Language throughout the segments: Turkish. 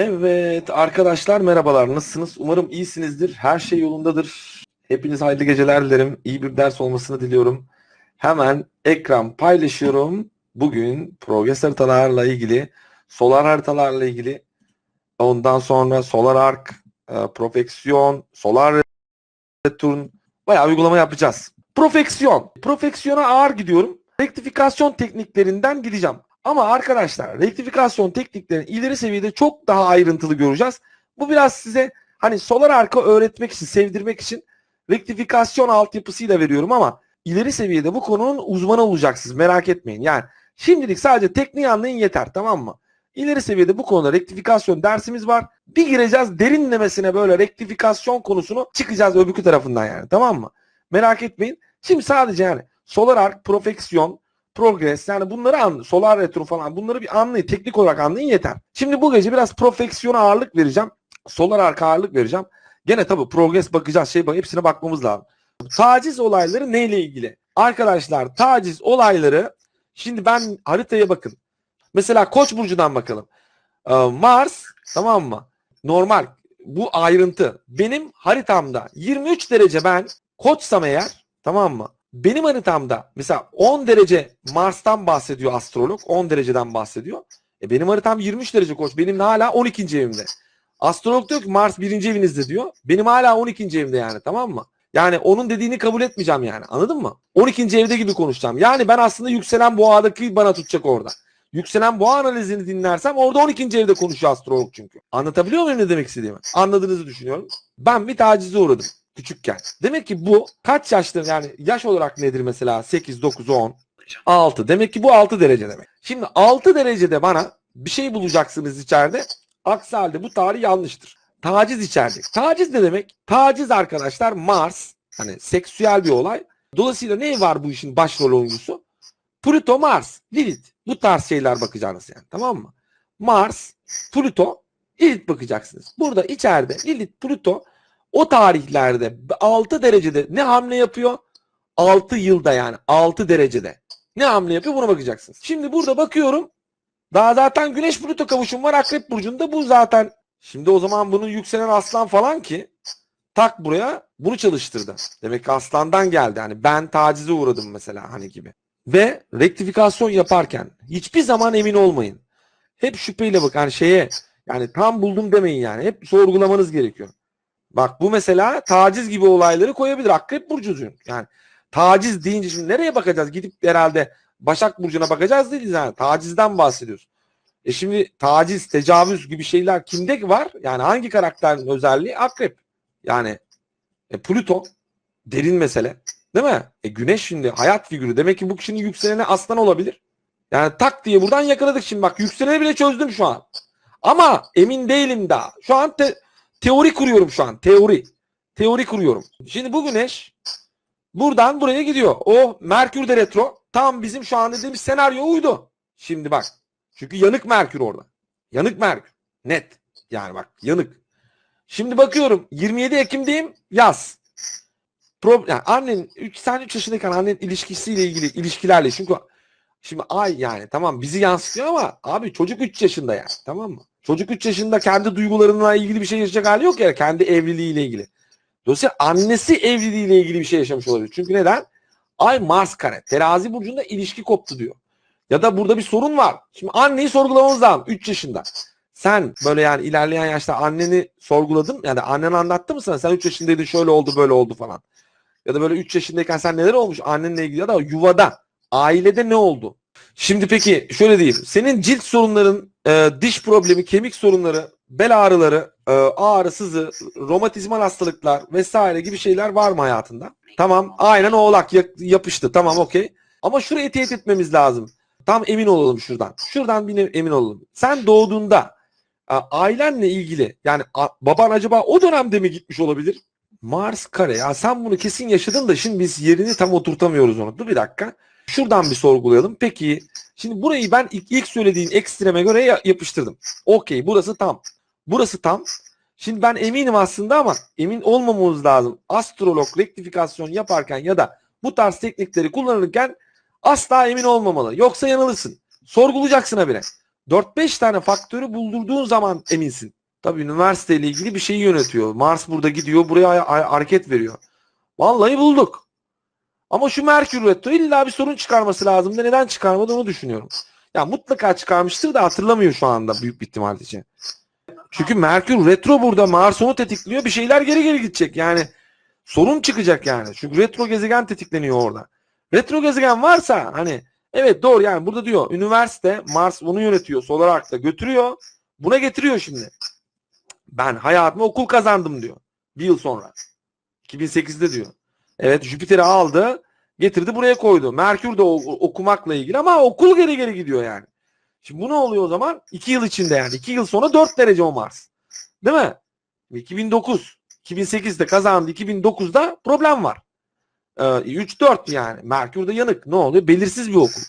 Evet arkadaşlar merhabalar nasılsınız? Umarım iyisinizdir. Her şey yolundadır. Hepiniz hayırlı geceler dilerim. İyi bir ders olmasını diliyorum. Hemen ekran paylaşıyorum. Bugün progres haritalarla ilgili, solar haritalarla ilgili, ondan sonra solar arc, e, profeksiyon, solar return bayağı uygulama yapacağız. Profeksiyon. Profeksiyona ağır gidiyorum. Rektifikasyon tekniklerinden gideceğim. Ama arkadaşlar rektifikasyon tekniklerini ileri seviyede çok daha ayrıntılı göreceğiz. Bu biraz size hani solar arka öğretmek için, sevdirmek için rektifikasyon altyapısıyla veriyorum ama ileri seviyede bu konunun uzmanı olacaksınız. Merak etmeyin. Yani şimdilik sadece tekniği anlayın yeter tamam mı? İleri seviyede bu konuda rektifikasyon dersimiz var. Bir gireceğiz derinlemesine böyle rektifikasyon konusunu çıkacağız öbürkü tarafından yani tamam mı? Merak etmeyin. Şimdi sadece yani solar arc, profeksiyon, progress yani bunları anlayın. Solar retro falan bunları bir anlayın. Teknik olarak anlayın yeter. Şimdi bu gece biraz profeksiyona ağırlık vereceğim. Solar arka ağırlık vereceğim. Gene tabii progress bakacağız. Şey bak hepsine bakmamız lazım. Taciz olayları neyle ilgili? Arkadaşlar taciz olayları şimdi ben haritaya bakın. Mesela Koç burcundan bakalım. Ee, Mars tamam mı? Normal bu ayrıntı. Benim haritamda 23 derece ben Koçsam eğer tamam mı? Benim haritamda mesela 10 derece Mars'tan bahsediyor astrolog. 10 dereceden bahsediyor. E benim haritam 23 derece koç. Benim hala 12. evimde. Astrolog diyor ki Mars birinci evinizde diyor. Benim hala 12. evimde yani tamam mı? Yani onun dediğini kabul etmeyeceğim yani. Anladın mı? 12. evde gibi konuşacağım. Yani ben aslında yükselen boğadaki bana tutacak orada. Yükselen boğa analizini dinlersem orada 12. evde konuşuyor astrolog çünkü. Anlatabiliyor muyum ne demek istediğimi? Anladığınızı düşünüyorum. Ben bir tacize uğradım küçükken. Demek ki bu kaç yaşta yani yaş olarak nedir mesela 8, 9, 10, 6. Demek ki bu 6 derece demek. Şimdi 6 derecede bana bir şey bulacaksınız içeride. Aksi halde bu tarih yanlıştır. Taciz içerecek. Taciz ne demek? Taciz arkadaşlar Mars. Hani seksüel bir olay. Dolayısıyla ne var bu işin başrol oyuncusu? Plüto, Mars, Lilith. Bu tarz şeyler bakacaksınız yani tamam mı? Mars, Plüto, Lilith bakacaksınız. Burada içeride Lilith, Plüto o tarihlerde 6 derecede ne hamle yapıyor? 6 yılda yani 6 derecede. Ne hamle yapıyor buna bakacaksınız. Şimdi burada bakıyorum. Daha zaten Güneş Plüto kavuşum var Akrep Burcu'nda bu zaten. Şimdi o zaman bunun yükselen aslan falan ki tak buraya bunu çalıştırdı. Demek ki aslandan geldi. Hani ben tacize uğradım mesela hani gibi. Ve rektifikasyon yaparken hiçbir zaman emin olmayın. Hep şüpheyle bak hani şeye yani tam buldum demeyin yani. Hep sorgulamanız gerekiyor. Bak bu mesela taciz gibi olayları koyabilir. Akrep burcucuyum. Yani taciz deyince şimdi nereye bakacağız? Gidip herhalde Başak Burcu'na bakacağız değiliz yani. Tacizden bahsediyoruz. E şimdi taciz, tecavüz gibi şeyler kimde var? Yani hangi karakterin özelliği? Akrep. Yani e, Plüto derin mesele. Değil mi? E güneş şimdi hayat figürü. Demek ki bu kişinin yükseleni aslan olabilir. Yani tak diye buradan yakaladık şimdi. Bak yükseleni bile çözdüm şu an. Ama emin değilim daha. Şu an te- teori kuruyorum şu an. Teori. Teori kuruyorum. Şimdi bu güneş buradan buraya gidiyor. O Merkür de retro. Tam bizim şu an dediğimiz senaryo uydu. Şimdi bak. Çünkü yanık Merkür orada. Yanık Merkür. Net. Yani bak yanık. Şimdi bakıyorum 27 Ekim'deyim yaz. Pro, yani annen 3 sen 3 yaşındayken annen ilişkisiyle ilgili ilişkilerle çünkü şimdi ay yani tamam bizi yansıtıyor ama abi çocuk 3 yaşında yani tamam mı? Çocuk 3 yaşında kendi duygularına ilgili bir şey yaşayacak hali yok ya kendi evliliğiyle ilgili. Dolayısıyla annesi evliliğiyle ilgili bir şey yaşamış olabilir. Çünkü neden? Ay Mars kare. Terazi burcunda ilişki koptu diyor. Ya da burada bir sorun var. Şimdi anneyi sorgulamamız lazım. 3 yaşında. Sen böyle yani ilerleyen yaşta anneni sorguladın. Yani annen anlattı mı sana? Sen 3 yaşındaydın şöyle oldu böyle oldu falan. Ya da böyle 3 yaşındayken sen neler olmuş annenle ilgili ya da yuvada, ailede ne oldu? Şimdi peki şöyle diyeyim. Senin cilt sorunların, e, diş problemi, kemik sorunları, bel ağrıları, e, ağrı, sızı, romatizmal hastalıklar vesaire gibi şeyler var mı hayatında? Tamam. Aynen oğlak ya- yapıştı. Tamam okey. Ama şurayı teyit etmemiz lazım. Tam emin olalım şuradan. Şuradan bir emin olalım. Sen doğduğunda ailenle ilgili yani baban acaba o dönemde mi gitmiş olabilir? Mars kare. Ya sen bunu kesin yaşadın da şimdi biz yerini tam oturtamıyoruz onu. Dur bir dakika. Şuradan bir sorgulayalım. Peki şimdi burayı ben ilk, ilk söylediğin ekstreme göre ya- yapıştırdım. Okey burası tam. Burası tam. Şimdi ben eminim aslında ama emin olmamamız lazım. Astrolog rektifikasyon yaparken ya da bu tarz teknikleri kullanırken asla emin olmamalı. Yoksa yanılırsın. Sorgulayacaksın habire. 4-5 tane faktörü buldurduğun zaman eminsin. Tabii üniversiteyle ilgili bir şeyi yönetiyor. Mars burada gidiyor, buraya ay- ay- hareket veriyor. Vallahi bulduk. Ama şu Merkür Retro illa bir sorun çıkarması lazımdı. Neden çıkarmadı onu düşünüyorum. Ya mutlaka çıkarmıştır da hatırlamıyor şu anda büyük bir ihtimal için. Çünkü Merkür Retro burada Mars onu tetikliyor. Bir şeyler geri geri gidecek. Yani sorun çıkacak yani. Çünkü retro gezegen tetikleniyor orada. Retro gezegen varsa hani evet doğru yani burada diyor üniversite Mars onu yönetiyor. Solar Ark'ta götürüyor. Buna getiriyor şimdi. Ben hayatıma okul kazandım diyor. Bir yıl sonra. 2008'de diyor. Evet Jüpiter'i aldı. Getirdi buraya koydu. Merkür de okumakla ilgili ama okul geri geri gidiyor yani. Şimdi bu ne oluyor o zaman? 2 yıl içinde yani. 2 yıl sonra 4 derece o Mars. Değil mi? 2009, 2008'de kazandı. 2009'da problem var. Ee, 3-4 yani. Merkür'de yanık. Ne oluyor? Belirsiz bir okul.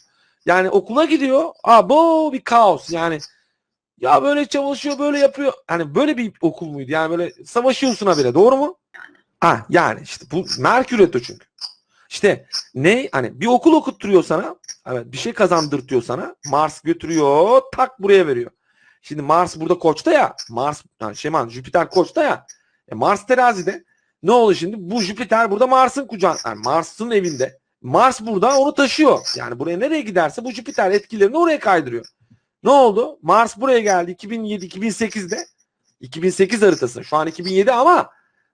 Yani okula gidiyor. Aa bu bir kaos. Yani ya böyle çalışıyor, böyle yapıyor. Hani böyle bir okul muydu? Yani böyle savaşıyorsun habire. Doğru mu? Ha yani işte bu Merkür Retro çünkü. İşte ne hani bir okul okutturuyor sana. Evet bir şey kazandırtıyor sana. Mars götürüyor tak buraya veriyor. Şimdi Mars burada koçta ya. Mars yani Şeyman Jüpiter koçta ya. E Mars terazide. Ne oldu şimdi? Bu Jüpiter burada Mars'ın kucağı. Yani Mars'ın evinde. Mars burada onu taşıyor. Yani buraya nereye giderse bu Jüpiter etkilerini oraya kaydırıyor. Ne oldu? Mars buraya geldi 2007-2008'de. 2008 haritası. Şu an 2007 ama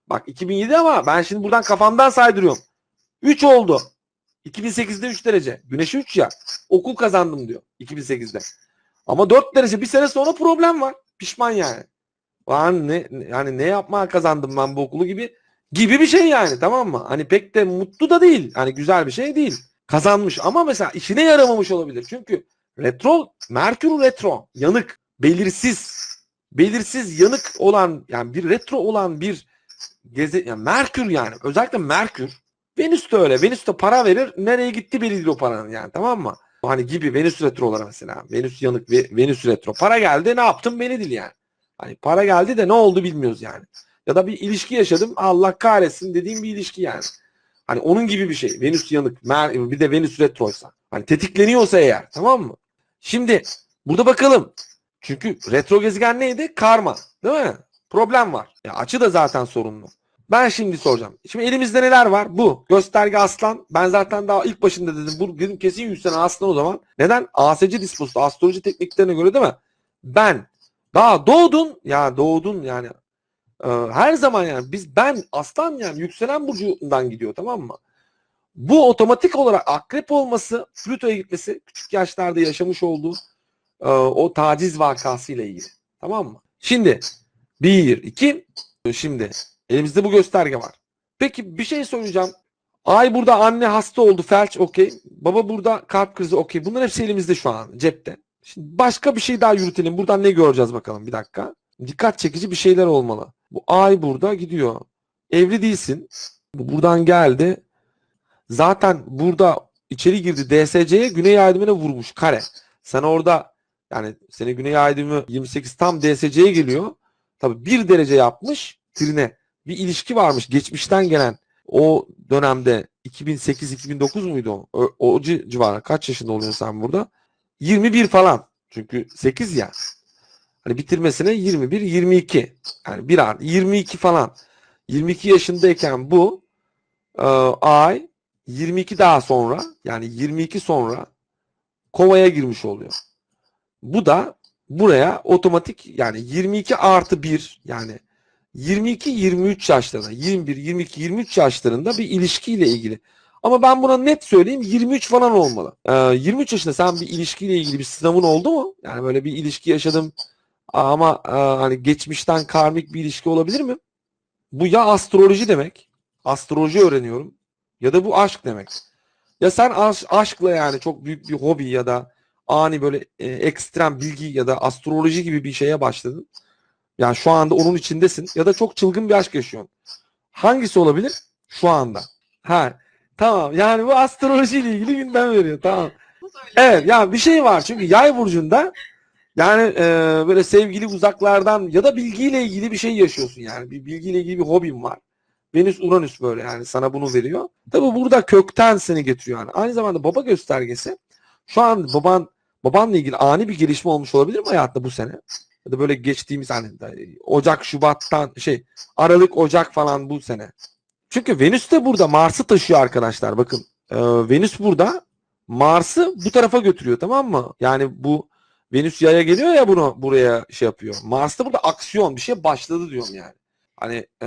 bak 2007 ama ben şimdi buradan kafamdan saydırıyorum. 3 oldu. 2008'de 3 derece. Güneşi 3 ya. Okul kazandım diyor 2008'de. Ama 4 derece bir sene sonra problem var. Pişman yani. Lan ne yani ne yapmaya kazandım ben bu okulu gibi gibi bir şey yani tamam mı? Hani pek de mutlu da değil. Hani güzel bir şey değil. Kazanmış ama mesela işine yaramamış olabilir. Çünkü retro Merkür retro yanık, belirsiz, belirsiz yanık olan yani bir retro olan bir geze yani Merkür yani özellikle Merkür Venüs de öyle. Venüs de para verir. Nereye gitti belli değil o paranın yani tamam mı? Hani gibi Venüs retroları mesela. Venüs yanık ve Venüs retro. Para geldi ne yaptım beni değil yani. Hani para geldi de ne oldu bilmiyoruz yani. Ya da bir ilişki yaşadım Allah kahretsin dediğim bir ilişki yani. Hani onun gibi bir şey. Venüs yanık. Mer- bir de Venüs retroysa. Hani tetikleniyorsa eğer tamam mı? Şimdi burada bakalım. Çünkü retro gezegen neydi? Karma. Değil mi? Problem var. Ya açı da zaten sorunlu. Ben şimdi soracağım. Şimdi elimizde neler var? Bu. Gösterge aslan. Ben zaten daha ilk başında dedim. Bu dedim kesin yükselen aslan o zaman. Neden? ASC disposu. Astroloji tekniklerine göre değil mi? Ben. Daha doğdun. Ya doğdun yani. Ee, her zaman yani biz ben aslan yani yükselen burcundan gidiyor tamam mı? Bu otomatik olarak akrep olması, Plüto'ya gitmesi küçük yaşlarda yaşamış olduğu e, o taciz vakasıyla ilgili. Tamam mı? Şimdi bir, iki, şimdi elimizde bu gösterge var. Peki bir şey soracağım. Ay burada anne hasta oldu felç okey. Baba burada kalp krizi okey. Bunlar hepsi elimizde şu an cepte. Şimdi başka bir şey daha yürütelim. Buradan ne göreceğiz bakalım bir dakika. Dikkat çekici bir şeyler olmalı. Bu ay burada gidiyor. Evli değilsin. Bu buradan geldi. Zaten burada içeri girdi DSC'ye güney ay düğümüne vurmuş kare. Sen orada yani seni güney ay düğümü 28 tam DSC'ye geliyor. Tabii bir derece yapmış trine. Bir ilişki varmış geçmişten gelen. O dönemde 2008-2009 muydu o? O, o ci- civarı. Kaç yaşında oluyorsun sen burada? 21 falan. Çünkü 8 ya. Hani bitirmesine 21, 22. Yani bir an 22 falan. 22 yaşındayken bu e, ay 22 daha sonra yani 22 sonra kovaya girmiş oluyor. Bu da buraya otomatik yani 22 artı 1 yani 22-23 yaşlarında 21, 22, 23 yaşlarında bir ilişkiyle ilgili. Ama ben buna net söyleyeyim 23 falan olmalı. Ee, 23 yaşında sen bir ilişkiyle ilgili bir sınavın oldu mu? Yani böyle bir ilişki yaşadım ama e, hani geçmişten karmik bir ilişki olabilir mi? Bu ya astroloji demek. Astroloji öğreniyorum. Ya da bu aşk demek. Ya sen aş- aşkla yani çok büyük bir hobi ya da ani böyle e, ekstrem bilgi ya da astroloji gibi bir şeye başladın. Yani şu anda onun içindesin ya da çok çılgın bir aşk yaşıyorsun. Hangisi olabilir? Şu anda. Ha tamam yani bu astroloji ile ilgili gündem veriyor tamam. Evet yani bir şey var çünkü yay burcunda yani e, böyle sevgili uzaklardan ya da bilgiyle ilgili bir şey yaşıyorsun yani bir bilgiyle ilgili bir hobin var. Venüs Uranüs böyle yani sana bunu veriyor. Tabi burada kökten seni getiriyor yani. Aynı zamanda baba göstergesi şu an baban babanla ilgili ani bir gelişme olmuş olabilir mi hayatta bu sene? Ya da böyle geçtiğimiz hani Ocak, Şubat'tan şey Aralık, Ocak falan bu sene. Çünkü Venüs de burada Mars'ı taşıyor arkadaşlar. Bakın e, Venüs burada Mars'ı bu tarafa götürüyor tamam mı? Yani bu Venüs yaya geliyor ya bunu buraya şey yapıyor. Mars da burada aksiyon bir şey başladı diyorum yani. Hani e,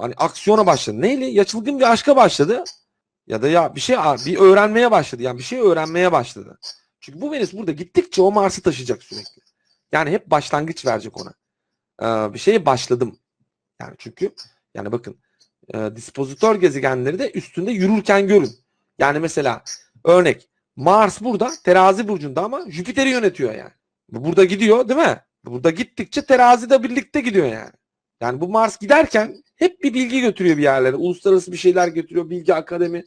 hani aksiyona başladı. Neyle? Ya çılgın bir aşka başladı ya da ya bir şey bir öğrenmeye başladı. Yani bir şey öğrenmeye başladı. Çünkü bu Venüs burada gittikçe o Mars'ı taşıyacak sürekli. Yani hep başlangıç verecek ona. Ee, bir şeye başladım. Yani çünkü yani bakın e, dispozitör gezegenleri de üstünde yürürken görün. Yani mesela örnek Mars burada terazi burcunda ama Jüpiter'i yönetiyor yani. Bu Burada gidiyor değil mi? Burada gittikçe terazi de birlikte gidiyor yani. Yani bu Mars giderken hep bir bilgi götürüyor bir yerlere. Uluslararası bir şeyler götürüyor. Bilgi akademi,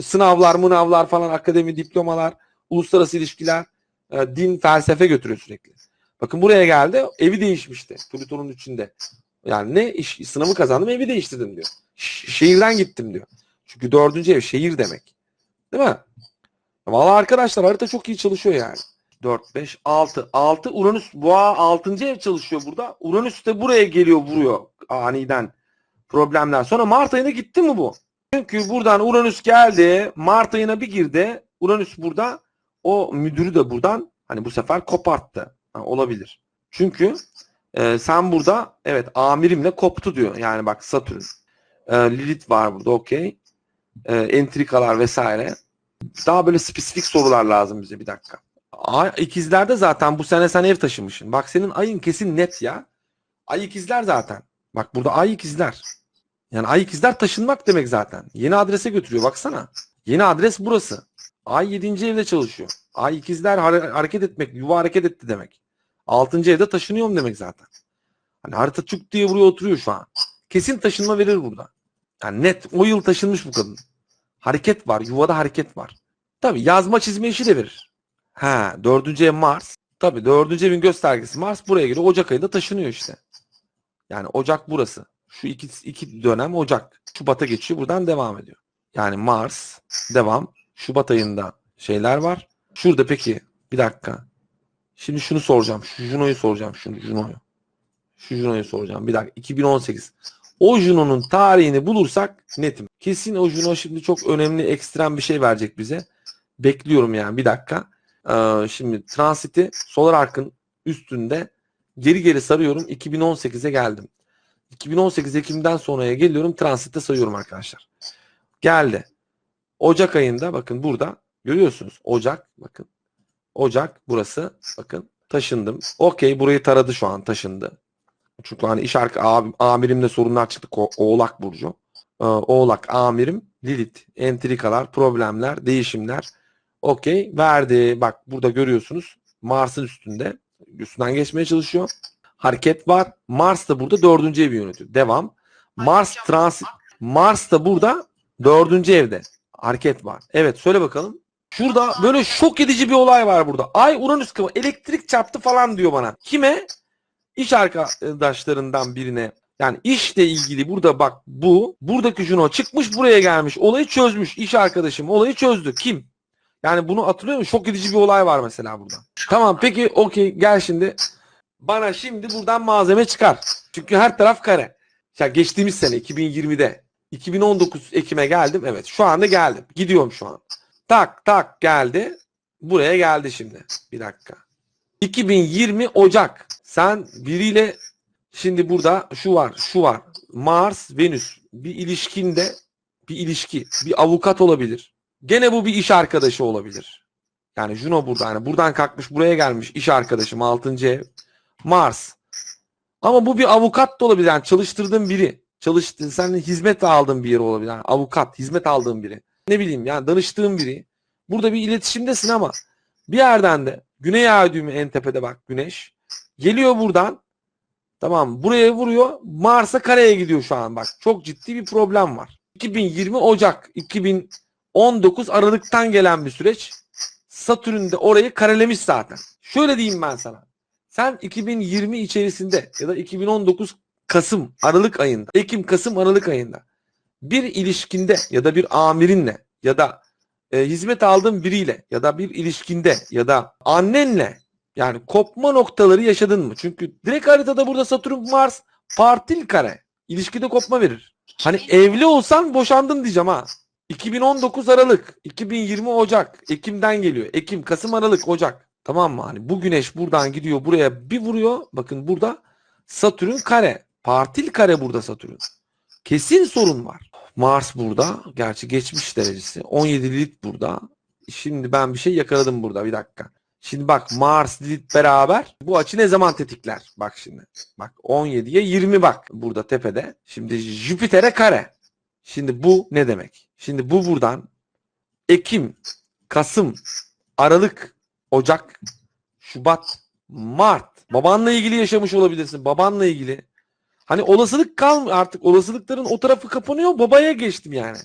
sınavlar, mınavlar falan, akademi, diplomalar, uluslararası ilişkiler, e, din, felsefe götürüyor sürekli. Bakın buraya geldi. Evi değişmişti. Plüton'un içinde. Yani ne iş, sınavı kazandım evi değiştirdim diyor. Şehirden gittim diyor. Çünkü dördüncü ev şehir demek. Değil mi? Vallahi arkadaşlar harita çok iyi çalışıyor yani. 4, 5, 6. 6 Uranüs boğa 6. ev çalışıyor burada. Uranüs de buraya geliyor vuruyor aniden problemler. Sonra Mart ayına gitti mi bu? Çünkü buradan Uranüs geldi. Mart ayına bir girdi. Uranüs burada. O müdürü de buradan hani bu sefer koparttı. Ha, olabilir. Çünkü e, sen burada evet amirimle koptu diyor. Yani bak Satürn. E, Lilith var burada okey. E, entrikalar vesaire. Daha böyle spesifik sorular lazım bize bir dakika. Ay, ikizlerde zaten bu sene sen ev taşımışsın. Bak senin ayın kesin net ya. Ay ikizler zaten. Bak burada ay ikizler. Yani ay ikizler taşınmak demek zaten. Yeni adrese götürüyor baksana. Yeni adres burası. Ay 7. evde çalışıyor. Ay ikizler hare- hareket etmek, yuva hareket etti demek. 6. evde taşınıyorum demek zaten. Hani harita çuk diye buraya oturuyor şu an. Kesin taşınma verir burada. Yani net o yıl taşınmış bu kadın. Hareket var, yuvada hareket var. Tabii yazma çizme işi de verir. Ha, dördüncü ev Mars. Tabii dördüncü evin göstergesi Mars buraya geliyor. Ocak ayında taşınıyor işte. Yani Ocak burası. Şu iki, iki dönem Ocak. Şubat'a geçiyor. Buradan devam ediyor. Yani Mars devam. Şubat ayında şeyler var. Şurada peki bir dakika. Şimdi şunu soracağım. Şu Juno'yu soracağım. Şunu Juno'yu. Şu Juno'yu soracağım. Bir dakika. 2018. O Juno'nun tarihini bulursak netim. Kesin o Juno şimdi çok önemli ekstrem bir şey verecek bize. Bekliyorum yani bir dakika. Ee, şimdi transiti Solar Ark'ın üstünde geri geri sarıyorum. 2018'e geldim. 2018 Ekim'den sonraya geliyorum. Transitte sayıyorum arkadaşlar. Geldi. Ocak ayında bakın burada görüyorsunuz. Ocak bakın. Ocak burası bakın taşındım. Okey burayı taradı şu an taşındı. Çünkü hani iş arka abi, amirimle sorunlar çıktı. Ko- Oğlak Burcu. Ee, Oğlak amirim Lilith. Entrikalar, problemler, değişimler. Okey verdi. Bak burada görüyorsunuz. Mars'ın üstünde. Üstünden geçmeye çalışıyor. Hareket var. Mars da burada dördüncü evi yönetiyor. Devam. Mars transit. Mars da burada dördüncü evde. Hareket var. Evet söyle bakalım. Şurada böyle şok edici bir olay var burada. Ay Uranüs kıvı elektrik çarptı falan diyor bana. Kime? İş arkadaşlarından birine. Yani işle ilgili burada bak bu buradaki Juno çıkmış buraya gelmiş. Olayı çözmüş. İş arkadaşım olayı çözdü. Kim? Yani bunu hatırlıyor musun? Şok edici bir olay var mesela burada. Tamam peki okey gel şimdi. Bana şimdi buradan malzeme çıkar. Çünkü her taraf kare. Ya geçtiğimiz sene 2020'de 2019 Ekim'e geldim. Evet şu anda geldim. Gidiyorum şu an. Tak tak geldi. Buraya geldi şimdi. Bir dakika. 2020 Ocak. Sen biriyle şimdi burada şu var, şu var. Mars, Venüs bir ilişkinde bir ilişki, bir avukat olabilir. Gene bu bir iş arkadaşı olabilir. Yani Juno burada. Yani buradan kalkmış buraya gelmiş iş arkadaşım 6. ev. Mars. Ama bu bir avukat da olabilir. Yani çalıştırdığın biri. Çalıştığın, sen hizmet aldığın bir yer olabilir. Yani avukat, hizmet aldığın biri. Ne bileyim yani danıştığın biri. Burada bir iletişimdesin ama bir yerden de Güney Ay düğümü en tepede bak Güneş. Geliyor buradan. Tamam buraya vuruyor. Mars'a kareye gidiyor şu an bak. Çok ciddi bir problem var. 2020 Ocak 2019 Aralık'tan gelen bir süreç. Satürn de orayı karelemiş zaten. Şöyle diyeyim ben sana. Sen 2020 içerisinde ya da 2019 Kasım Aralık ayında, Ekim Kasım Aralık ayında bir ilişkinde ya da bir amirinle ya da e, hizmet aldığın biriyle ya da bir ilişkinde ya da annenle yani kopma noktaları yaşadın mı? Çünkü direkt haritada burada Satürn Mars partil kare. İlişkide kopma verir. Hani evli olsan boşandın diyeceğim ha. 2019 Aralık, 2020 Ocak, Ekim'den geliyor. Ekim, Kasım, Aralık, Ocak. Tamam mı? Hani bu güneş buradan gidiyor buraya bir vuruyor. Bakın burada Satürn kare. Partil kare burada Satürn. Kesin sorun var. Mars burada. Gerçi geçmiş derecesi. 17 Lilith burada. Şimdi ben bir şey yakaladım burada. Bir dakika. Şimdi bak Mars Lilith beraber bu açı ne zaman tetikler? Bak şimdi. Bak 17'ye 20 bak burada tepede. Şimdi Jüpiter'e kare. Şimdi bu ne demek? Şimdi bu buradan Ekim, Kasım, Aralık, Ocak, Şubat, Mart. Babanla ilgili yaşamış olabilirsin. Babanla ilgili. Hani olasılık kalmıyor artık. Olasılıkların o tarafı kapanıyor. Babaya geçtim yani.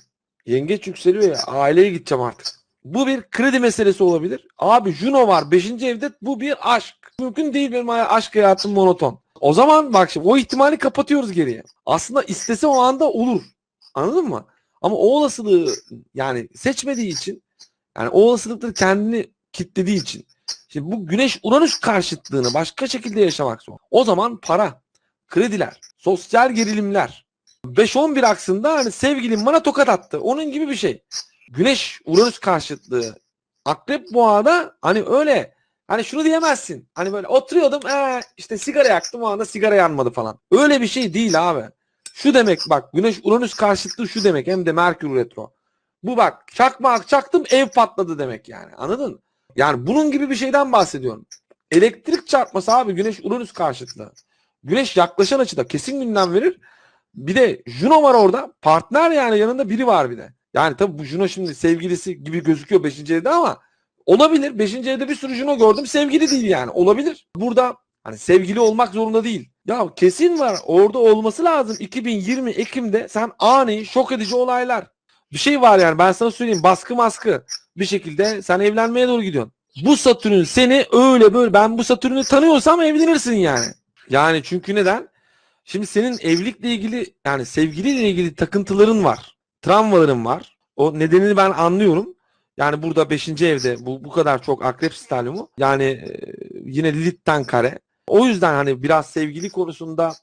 Yengeç yükseliyor ya. Aileye gideceğim artık. Bu bir kredi meselesi olabilir. Abi Juno var 5. evde. Bu bir aşk. Mümkün değil benim aşk hayatım monoton. O zaman bak şimdi o ihtimali kapatıyoruz geriye. Aslında istese o anda olur. Anladın mı? Ama o olasılığı yani seçmediği için yani o olasılıkları kendini kitlediği için şimdi bu güneş Uranüs karşıtlığını başka şekilde yaşamak zor. O zaman para, krediler, sosyal gerilimler 5-11 aksında hani sevgilim bana tokat attı. Onun gibi bir şey. Güneş Uranüs karşıtlığı Akrep Boğa'da hani öyle hani şunu diyemezsin. Hani böyle oturuyordum ee, işte sigara yaktım o anda sigara yanmadı falan. Öyle bir şey değil abi. Şu demek bak Güneş Uranüs karşıtlığı şu demek hem de Merkür retro. Bu bak çakmak çaktım ev patladı demek yani anladın? Yani bunun gibi bir şeyden bahsediyorum. Elektrik çarpması abi Güneş Uranüs karşıtlığı. Güneş yaklaşan açıda kesin gündem verir. Bir de Juno var orada. Partner yani yanında biri var bir de. Yani tabii bu Juno şimdi sevgilisi gibi gözüküyor 5. evde ama olabilir. 5. evde bir sürü Juno gördüm. Sevgili değil yani. Olabilir. Burada hani sevgili olmak zorunda değil. Ya kesin var. Orada olması lazım. 2020 Ekim'de sen ani şok edici olaylar. Bir şey var yani ben sana söyleyeyim. Baskı maskı. Bir şekilde sen evlenmeye doğru gidiyorsun. Bu Satürn seni öyle böyle ben bu Satürn'ü tanıyorsam evlenirsin yani. Yani çünkü neden? Şimdi senin evlilikle ilgili yani sevgiliyle ilgili takıntıların var. Travmaların var. O nedenini ben anlıyorum. Yani burada 5. evde bu, bu kadar çok akrep stalyumu. Yani e, yine Lilith'ten kare. O yüzden hani biraz sevgili konusunda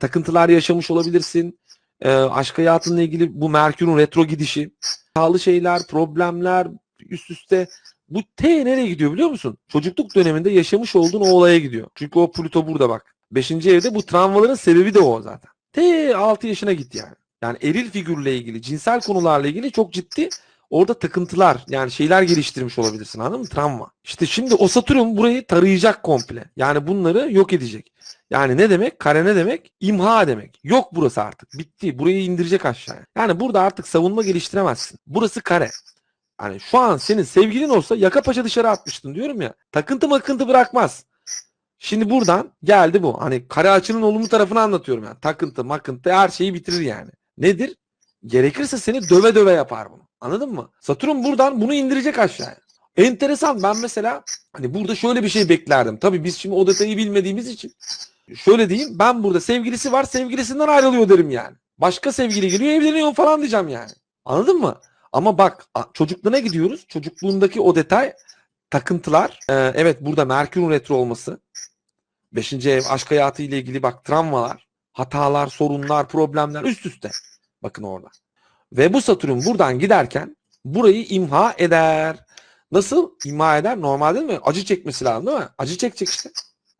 takıntılar yaşamış olabilirsin. E, aşk hayatınla ilgili bu Merkür'ün retro gidişi. Pahalı şeyler, problemler üst üste. Bu T nereye gidiyor biliyor musun? Çocukluk döneminde yaşamış olduğun o olaya gidiyor. Çünkü o Plüto burada bak. Beşinci evde bu travmaların sebebi de o zaten. T 6 yaşına git yani. Yani eril figürle ilgili, cinsel konularla ilgili çok ciddi orada takıntılar yani şeyler geliştirmiş olabilirsin anladın mı? Travma. İşte şimdi o Satürn burayı tarayacak komple. Yani bunları yok edecek. Yani ne demek? Kare ne demek? İmha demek. Yok burası artık. Bitti. Burayı indirecek aşağıya. Yani burada artık savunma geliştiremezsin. Burası kare. Yani şu an senin sevgilin olsa yaka paça dışarı atmıştın diyorum ya. Takıntı makıntı bırakmaz. Şimdi buradan geldi bu. Hani kare açının olumlu tarafını anlatıyorum yani. Takıntı, makıntı her şeyi bitirir yani. Nedir? Gerekirse seni döve döve yapar bunu. Anladın mı? Satürn buradan bunu indirecek aşağıya. Enteresan ben mesela hani burada şöyle bir şey beklerdim. Tabii biz şimdi o detayı bilmediğimiz için şöyle diyeyim ben burada sevgilisi var sevgilisinden ayrılıyor derim yani. Başka sevgili geliyor evleniyor falan diyeceğim yani. Anladın mı? Ama bak çocukluğuna gidiyoruz. Çocukluğundaki o detay takıntılar. Ee, evet burada Merkür'ün retro olması. Beşinci ev aşk hayatı ile ilgili bak travmalar, hatalar, sorunlar, problemler üst üste. Bakın orada. Ve bu Satürn buradan giderken burayı imha eder. Nasıl imha eder? Normal değil mi? Acı çekmesi lazım değil mi? Acı çekecek işte.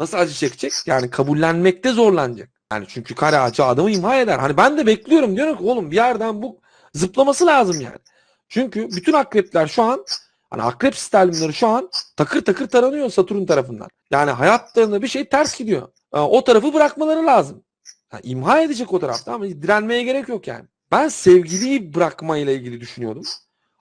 Nasıl acı çekecek? Yani kabullenmekte zorlanacak. Yani çünkü kare acı adamı imha eder. Hani ben de bekliyorum diyorum ki oğlum bir yerden bu zıplaması lazım yani. Çünkü bütün akrepler şu an hani akrep sterlimleri şu an takır takır taranıyor Satürn tarafından. Yani hayatlarında bir şey ters gidiyor. Ee, O tarafı bırakmaları lazım. Yani imha edecek o tarafta ama direnmeye gerek yok yani. Ben sevgiliyi bırakmayla ilgili düşünüyordum.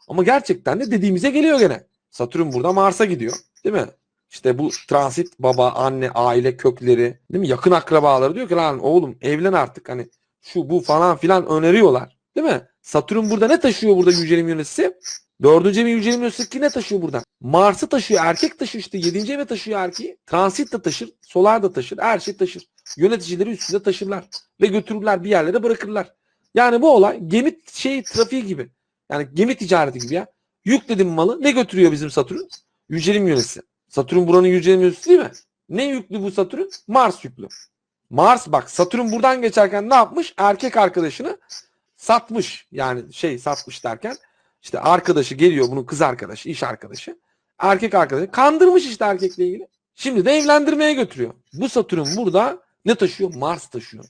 Ama gerçekten de dediğimize geliyor gene. Satürn burada Mars'a gidiyor. Değil mi? İşte bu transit baba, anne, aile kökleri, değil mi? Yakın akrabaları diyor ki lan oğlum evlen artık hani şu bu falan filan öneriyorlar. Değil mi? Satürn burada ne taşıyor burada yücelim yöneticisi? Dördüncü evi yücelim yöneticisi ne taşıyor burada? Mars'ı taşıyor, erkek taşıyor işte. Yedinci eve taşıyor erkeği. Transit de taşır, solar da taşır, her şey taşır. Yöneticileri üstünde taşırlar ve götürürler bir yerlere bırakırlar. Yani bu olay gemi şey trafiği gibi. Yani gemi ticareti gibi ya. Yükledim malı. Ne götürüyor bizim Satürn? Yücelim yönesi. Satürn buranın yücelim yönesi değil mi? Ne yüklü bu Satürn? Mars yüklü. Mars bak Satürn buradan geçerken ne yapmış? Erkek arkadaşını satmış. Yani şey satmış derken işte arkadaşı geliyor bunun kız arkadaşı, iş arkadaşı. Erkek arkadaşı kandırmış işte erkekle ilgili. Şimdi de evlendirmeye götürüyor. Bu Satürn burada ne taşıyor? Mars taşıyor.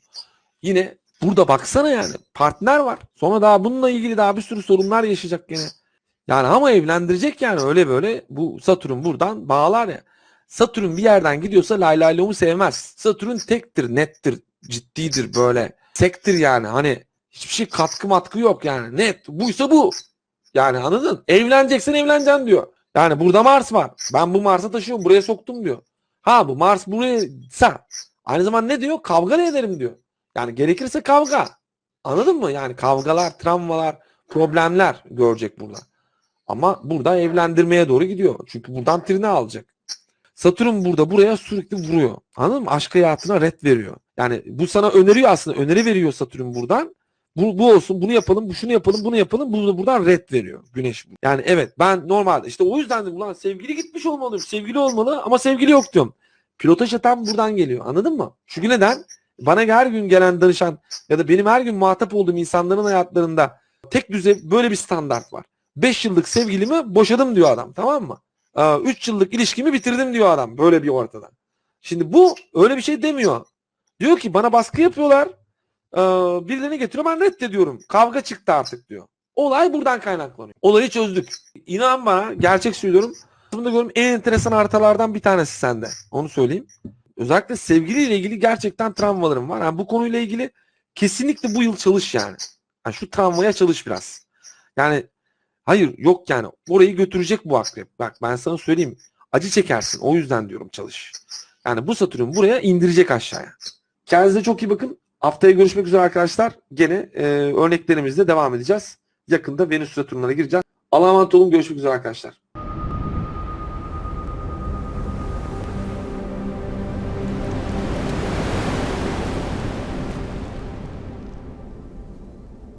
Yine burada baksana yani partner var. Sonra daha bununla ilgili daha bir sürü sorunlar yaşayacak gene. Yani ama evlendirecek yani öyle böyle bu Satürn buradan bağlar ya. Satürn bir yerden gidiyorsa lay sevmez. Satürn tektir, nettir, ciddidir böyle. Sektir yani hani hiçbir şey katkı matkı yok yani. Net. Buysa bu. Yani anladın? Evleneceksen evleneceksin diyor. Yani burada Mars var. Ben bu Mars'a taşıyorum. Buraya soktum diyor. Ha bu Mars buraya aynı zaman ne diyor? Kavga da ederim diyor. Yani gerekirse kavga. Anladın mı? Yani kavgalar, travmalar, problemler görecek burada. Ama burada evlendirmeye doğru gidiyor. Çünkü buradan trini alacak. Satürn burada buraya sürekli vuruyor. Anladın mı? Aşk hayatına red veriyor. Yani bu sana öneriyor aslında. Öneri veriyor Satürn buradan. Bu, bu olsun, bunu yapalım, bu şunu yapalım, bunu yapalım. Bunu da buradan red veriyor Güneş. Yani evet ben normalde işte o yüzden de ulan sevgili gitmiş olmalı, sevgili olmalı ama sevgili yok diyorum. Pilotaj tam buradan geliyor. Anladın mı? Çünkü neden? Bana her gün gelen danışan ya da benim her gün muhatap olduğum insanların hayatlarında tek düze böyle bir standart var. 5 yıllık sevgilimi boşadım diyor adam tamam mı? 3 yıllık ilişkimi bitirdim diyor adam böyle bir ortada. Şimdi bu öyle bir şey demiyor. Diyor ki bana baskı yapıyorlar. Ee, birilerini getiriyor ben reddediyorum. Kavga çıktı artık diyor. Olay buradan kaynaklanıyor. Olayı çözdük. İnan bana gerçek söylüyorum. Bunu gördüm en enteresan haritalardan bir tanesi sende. Onu söyleyeyim. Özellikle sevgiliyle ilgili gerçekten travmalarım var. Yani bu konuyla ilgili kesinlikle bu yıl çalış yani. yani şu travmaya çalış biraz. Yani hayır yok yani orayı götürecek bu akrep. Bak ben sana söyleyeyim. Acı çekersin. O yüzden diyorum çalış. Yani bu Satürn buraya indirecek aşağıya. Kendinize çok iyi bakın. Haftaya görüşmek üzere arkadaşlar. Gene e, örneklerimizle devam edeceğiz. Yakında Venüs Satürn'lara gireceğiz. Allah'a emanet olun. Görüşmek üzere arkadaşlar.